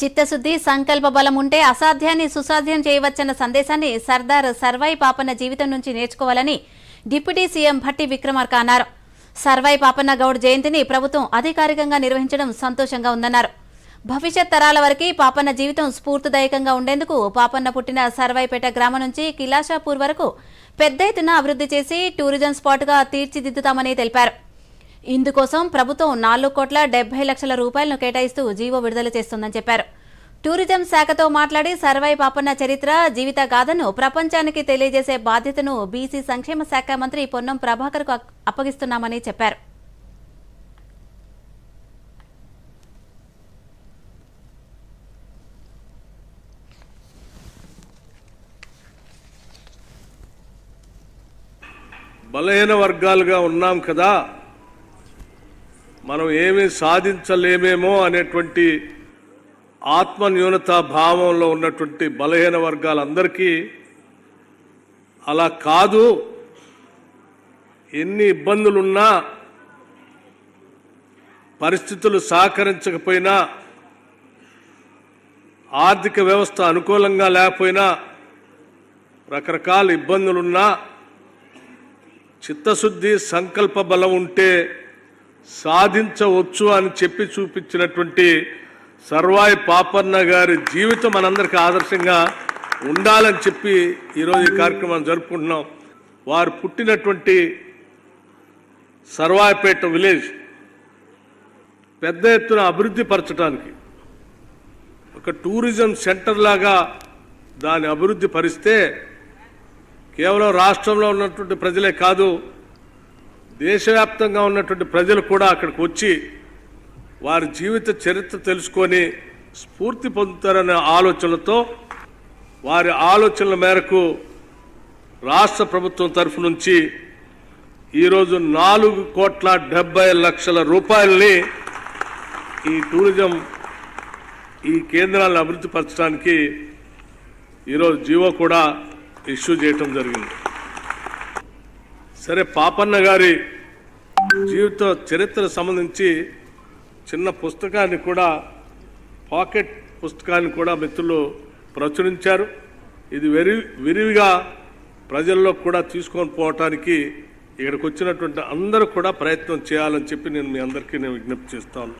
చిత్తశుద్ధి సంకల్ప బలం ఉంటే అసాధ్యాన్ని సుసాధ్యం చేయవచ్చన్న సందేశాన్ని సర్దార్ సర్వై పాపన్న జీవితం నుంచి నేర్చుకోవాలని డిప్యూటీ సీఎం భట్టి విక్రమార్క అన్నారు. సర్వాయి పాపన్న గౌడ్ జయంతిని ప్రభుత్వం అధికారికంగా నిర్వహించడం సంతోషంగా ఉందన్నారు. భవిష్యత్ తరాల వరకు పాపన్న జీవితం స్ఫూర్తిదాయకంగా ఉండేందుకు పాపన్న పుట్టిన సర్వైపేట గ్రామం నుంచి కిలాషాపూర్ వరకు పెద్ద ఎత్తున అభివృద్ధి చేసి టూరిజం స్పాట్గా తీర్చిదిద్దుతామని తెలిపారు. ఇందుకోసం ప్రభుత్వం నాలుగు కోట్ల డెబ్బై లక్షల రూపాయలను కేటాయిస్తూ జీవో విడుదల చేస్తుందని చెప్పారు. టూరిజం శాఖతో మాట్లాడి సర్వై పాపన్న చరిత్ర జీవిత గాథను ప్రపంచానికి తెలియజేసే బాధ్యతను బీసీ సంక్షేమ శాఖ మంత్రి పొన్నం ప్రభాకర్కు కు అప్పగిస్తున్నామని చెప్పారు. బలహీన వర్గాలుగా ఉన్నాం కదా మనం ఏమీ సాధించలేమేమో అనేటువంటి ఆత్మన్యూనతా భావంలో ఉన్నటువంటి బలహీన వర్గాలందరికీ అలా కాదు. ఎన్ని ఇబ్బందులున్నా పరిస్థితులు సహకరించకపోయినా ఆర్థిక వ్యవస్థ అనుకూలంగా లేకపోయినా రకరకాల ఇబ్బందులున్నా చిత్తశుద్ధి సంకల్ప బలం ఉంటే సాధించవచ్చు అని చెప్పి చూపించినటువంటి సర్వాయి పాపన్న గారి జీవితం మనందరికీ ఆదర్శంగా ఉండాలని చెప్పి ఈరోజు ఈ కార్యక్రమాన్ని జరుపుకుంటున్నాం. వారు పుట్టినటువంటి సర్వాయిపేట విలేజ్ పెద్ద ఎత్తున అభివృద్ధి పరచడానికి ఒక టూరిజం సెంటర్ లాగా దాన్ని అభివృద్ధి పరిస్తే కేవలం రాష్ట్రంలో ఉన్నటువంటి ప్రజలే కాదు దేశవ్యాప్తంగా ఉన్నటువంటి ప్రజలు కూడా అక్కడికి వచ్చి వారి జీవిత చరిత్ర తెలుసుకొని స్ఫూర్తి పొందుతారనే ఆలోచనలతో వారి ఆలోచనల మేరకు రాష్ట్ర ప్రభుత్వం తరఫు నుంచి ఈరోజు నాలుగు కోట్ల డెబ్బై లక్షల రూపాయలని ఈ టూరిజం ఈ కేంద్రాలను అభివృద్ధి పరచడానికి ఈరోజు జీవో కూడా ఇష్యూ చేయటం జరిగింది. సరే పాపన్న గారి జీవిత చరిత్ర సంబంధించి చిన్న పుస్తకాన్ని కూడా పాకెట్ పుస్తకాన్ని కూడా మిత్రులు ప్రచురించారు. ఇది వెరి విరివిగా ప్రజల్లో కూడా తీసుకొని పోవటానికి ఇక్కడికి వచ్చినటువంటి అందరూ కూడా ప్రయత్నం చేయాలని చెప్పి నేను మీ అందరికీ నేను విజ్ఞప్తి చేస్తాను